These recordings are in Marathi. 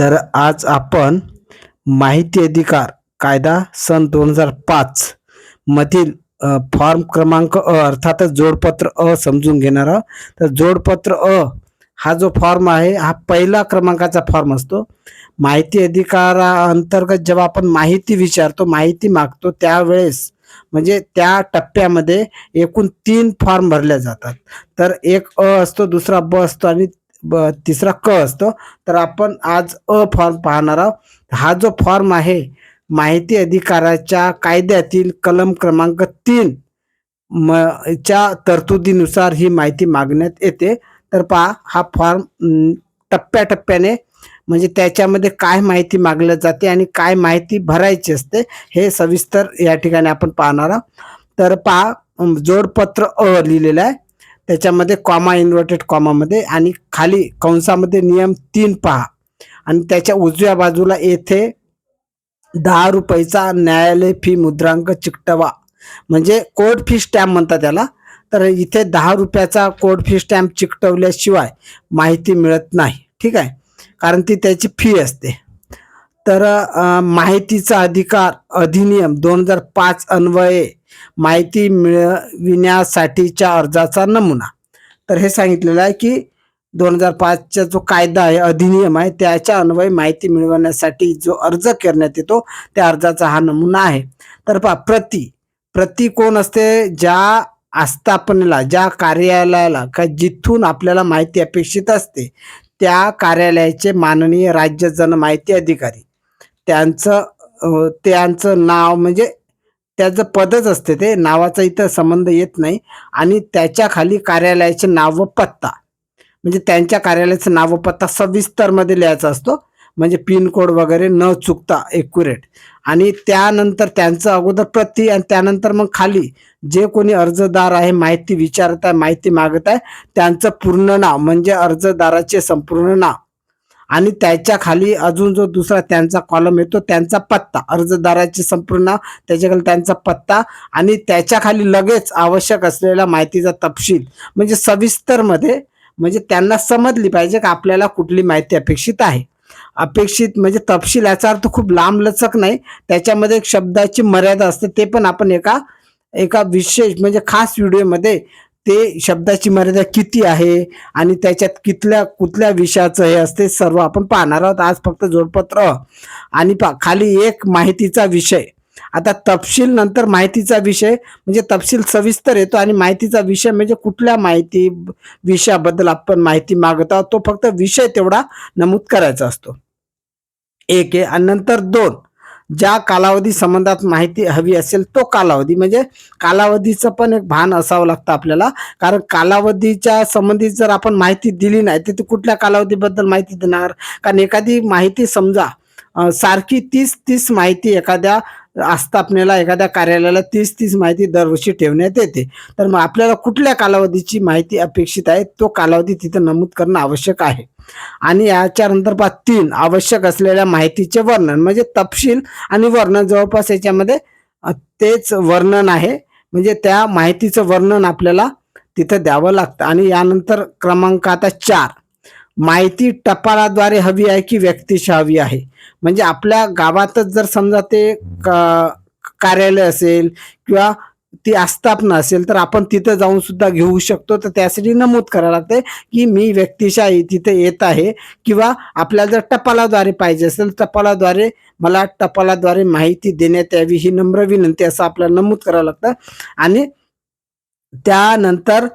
तर आज आपण माहिती अधिकार कायदा सन दोन हजार पाच मधील फॉर्म क्रमांक अ अर्थातच जोडपत्र अ समजून घेणार आहोत. तर जोडपत्र अ हा जो फॉर्म आहे हा पहिला क्रमांकाचा फॉर्म असतो. माहिती अधिकाराअंतर्गत जेव्हा आपण माहिती विचारतो माहिती मागतो त्यावेळेस म्हणजे त्या टप्प्यामध्ये एकूण तीन फॉर्म भरले जातात. तर एक अ असतो दुसरा ब असतो आणि तिसरा क असतो. तर आपण आज अ फॉर्म पाहणार आहोत. हा जो फॉर्म आहे माहिती अधिकाराच्या कायद्यातील कलम क्रमांक तीन म च्या तरतुदीनुसार ही माहिती मागण्यात येते. तर पहा हा फॉर्म टप्प्याटप्प्याने म्हणजे त्याच्यामध्ये काय माहिती मागल्या जाते आणि काय माहिती भरायची असते हे सविस्तर या ठिकाणी आपण पाहणार आहोत. तर पहा जोडपत्र अ लिहिलेलं आहे. त्याच्यामध्ये कॉमा इन्व्हर्टेड कॉमामध्ये आणि खाली कंसामध्ये नियम तीन पहा. आणि त्याच्या उजव्या बाजूला येथे दहा रुपयाचा न्यायालय फी मुद्रांक चिकटवा. म्हणजे कोर्ट फी स्टॅम्प म्हणतात त्याला तर इथे दहा रुपयाचा कोर्ट फी स्टॅम्प चिकटवल्याशिवाय माहिती मिळत नाही. ठीक आहे? कारण ती त्याची फी असते. तर माहितीचा अधिकार अधिनियम दोन हजार पाच अन्वये माहिती मिळविण्यासाठीच्या अर्जाचा नमुना. तर हे सांगितलेलं आहे की दोन हजार पाचचा जो कायदा आहे अधिनियम आहे त्याच्या अन्वये माहिती मिळवण्यासाठी जो अर्ज करण्यात येतो त्या अर्जाचा हा नमुना आहे. तर पहा प्रति प्रती कोण असते? ज्या आस्थापनेला ज्या कार्यालयाला का जिथून आपल्याला माहिती अपेक्षित असते त्या कार्यालयाचे माननीय राज्य जन माहिती अधिकारी. त्यांचं त्यांचं नाव म्हणजे त्याचं पदच असते ते. नावाचा इथं संबंध येत नाही. आणि त्याच्याखाली कार्यालयाचे नाव व पत्ता. म्हणजे त्यांच्या कार्यालयाचं नाव व पत्ता सविस्तरमध्ये लिहायचा असतो. म्हणजे पिनकोड वगैरे न चुकता एक्युरेट आणि त्यानंतर त्यांचं अगोदर प्रती आणि त्यानंतर मग खाली जे कोणी अर्जदार आहे माहिती विचारत आहे माहिती मागत आहे त्यांचं पूर्ण नाव म्हणजे अर्जदाराचे संपूर्ण नाव. आणि त्याच्याखाली अजून जो दुसरा त्यांचा कॉलम येतो त्यांचा पत्ता अर्जदाराची संपूर्ण त्याच्याखाली त्यांचा पत्ता आणि त्याच्याखाली लगेच आवश्यक असलेल्या माहितीचा तपशील म्हणजे सविस्तरमध्ये म्हणजे त्यांना समजली पाहिजे की आपल्याला कुठली माहिती अपेक्षित आहे. अपेक्षित म्हणजे तपशील याचा अर्थ खूप लांब लचक नाही त्याच्यामध्ये एक शब्दाची मर्यादा असते ते पण आपण एका एका विशेष म्हणजे खास व्हिडिओमध्ये ते शब्दाची मर्यादा किती आहे आणि त्याच्यात कितल्या कुठल्या विषयाचं हे असते सर्व आपण पाहणार आहोत. आज फक्त जोडपत्र आणि पा खाली एक माहितीचा विषय. आता तपशील नंतर माहितीचा विषय म्हणजे तपशील सविस्तर येतो आणि माहितीचा विषय म्हणजे कुठल्या माहिती विषयाबद्दल आपण माहिती मागत आहोत तो फक्त विषय तेवढा नमूद करायचा असतो. एक आहे आणि नंतर दोन. ज्या कालावधी संबंधात माहिती हवी असेल तो कालावधी. म्हणजे कालावधीचं पण एक भान असावं लागतं आपल्याला. कारण कालावधीच्या संबंधित जर आपण माहिती दिली नाही तर ती कुठल्या कालावधीबद्दल माहिती देणार? कारण एखादी माहिती समजा सारखी तीस तीस माहिती एखाद्या आस्थापनेला एखाद्या कार्यालयाला तीस तीस माहिती दरवर्षी ठेवण्यात येते. तर मग आपल्याला कुठल्या कालावधीची माहिती अपेक्षित आहे? तो कालावधी तिथं नमूद करणं आवश्यक आहे. आणि याच्या नंतर पहा तीन आवश्यक असलेल्या माहितीचे वर्णन म्हणजे तपशील आणि वर्णन. जवळपास याच्यामध्ये तेच वर्णन आहे. म्हणजे त्या माहितीचं वर्णन आपल्याला तिथं द्यावं लागतं. आणि यानंतर क्रमांक आता चार. माहिती टपालाद्वारे हवी आहे की व्यक्तीशी हवी आहे? म्हणजे आपल्या गावातच जर समजा ते कार्यालय असेल किंवा ती आस्थापना असेल तर आपण तिथं जाऊन सुद्धा घेऊ शकतो. तर त्यासाठी नमूद करावं लागते की मी व्यक्तिशः तिथे येत आहे किंवा आपल्याला जर टपालाद्वारे पाहिजे असेल टपालाद्वारे मला टपालाद्वारे माहिती देण्यात यावी ही नम्र विनंती असं आपल्याला नमूद करावं लागतं. आणि त्यानंतर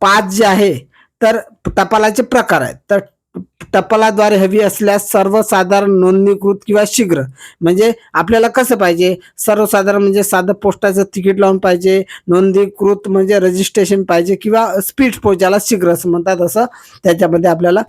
पाच जे आहे तर टपालाचे प्रकार आहेत. तर टपालाद्वारे हवी असल्यास सर्वसाधारण नोंदणीकृत किंवा शीघ्र. म्हणजे आपल्याला कसं पाहिजे? सर्वसाधारण म्हणजे साधं पोस्टाचं तिकीट लावून पाहिजे नोंदणीकृत म्हणजे रजिस्ट्रेशन पाहिजे किंवा स्पीड पोस्ट ज्याला शीघ्र असं म्हणतात असं त्याच्यामध्ये आपल्याला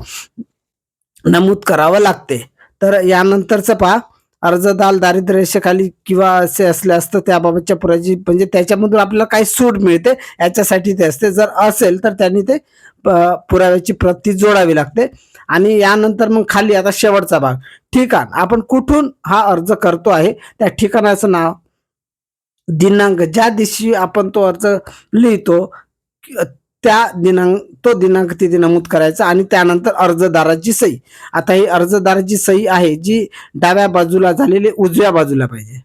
नमूद करावं लागते. तर यानंतरचं पहा. अर्जदार दारिद्र्य रेषेखाली किंवा असे असले असतं त्याबाबतच्या पुराची म्हणजे त्याच्यामधून आपल्याला काही सूट मिळते याच्यासाठी ते असते. जर असेल तर त्यांनी ते प- पुराव्याची प्रती जोडावी लागते. आणि यानंतर मग खाली आता शेवटचा भाग. ठिकाण. आपण कुठून हा अर्ज करतो आहे? त्या ठिकाणाचं नाव. दिनांक. ज्या दिवशी आपण तो अर्ज लिहितो त्या दिनांक तो दिनांक तिथे नमूद करायचा आणि त्यानंतर अर्जदाराची सही आता ही अर्जदाराची सही आहे जी डाव्या बाजूला झालेली उजव्या बाजूला पाहिजे.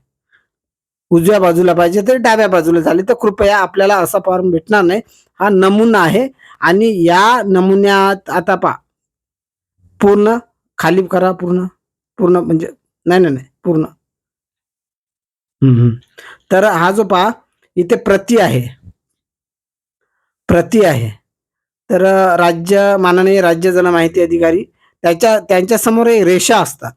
उजव्या बाजूला पाहिजे तर डाव्या बाजूला झाली तर कृपया आपल्याला असा फॉर्म भेटणार नाही. हा नमुना आहे आणि या नमुन्यात आता पा पूर्ण खाली करा पूर्ण. पूर्ण म्हणजे नाही नाही नाही पूर्ण. तर हा जो पहा इथे प्रती आहे. प्रती आहे. तर राज्य माननीय राज्य जन माहिती अधिकारी त्याच्या त्यांच्यासमोरही एक रेषा असतात.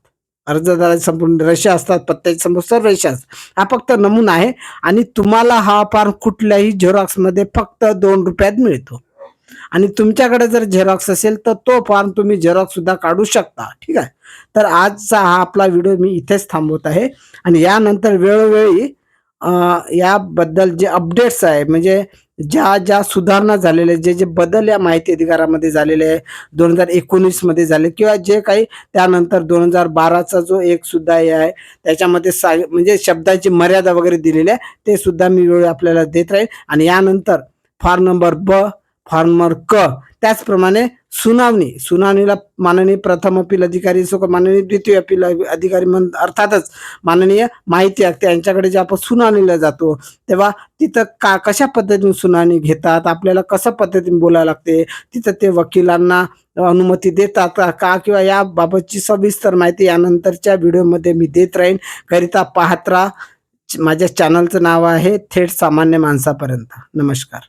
अर्जदाराच्या संपूर्ण रेषा असतात पत्त्याच्या समोर सर्व रेषा असतात. हा फक्त नमुना आहे आणि तुम्हाला हा फॉर्म कुठल्याही झेरॉक्समध्ये फक्त दोन रुपयात मिळतो. आणि तुमच्याकडे जर झेरॉक्स असेल तर तो फॉर्म तुम्ही झेरॉक्स सुद्धा काढू शकता. ठीक आहे? तर आजचा हा आपला व्हिडिओ मी इथेच थांबवत आहे. आणि यानंतर वेळोवेळी याबद्दल जे अपडेट्स आहे म्हणजे ज्या ज्या सुधारणा झालेल्या जे जे बदल या माहिती अधिकारामध्ये झालेले आहे दोन हजार एकोणीसमध्ये झाले किंवा जे काही त्यानंतर दोन हजार बाराचा जो एक सुद्धा हे आहे त्याच्यामध्ये सा म्हणजे शब्दाची मर्यादा वगैरे दिलेली आहे ते सुद्धा मी वेळ आपल्याला देत राहील. आणि यानंतर फार नंबर ब फॉर्मर क. त्याचप्रमाणे सुनावणी. सुनावणीला माननीय प्रथम अपील अधिकारी असो माननीय द्वितीय अपील अधिकारी म्हण अर्थातच माननीय माहिती आयुक्त यांच्याकडे जे आपण सुनावणीला जातो तेव्हा तिथं का कशा पद्धतीने सुनावणी घेतात आपल्याला कशा पद्धतीने बोलायला लागते तिथं ते वकिलांना अनुमती देतात का- का किंवा याबाबतची सविस्तर माहिती यानंतरच्या व्हिडिओमध्ये मी देत राहीन. करिता पाहत राहा माझ्या चॅनलचं नाव आहे थेट सामान्य माणसापर्यंत. नमस्कार.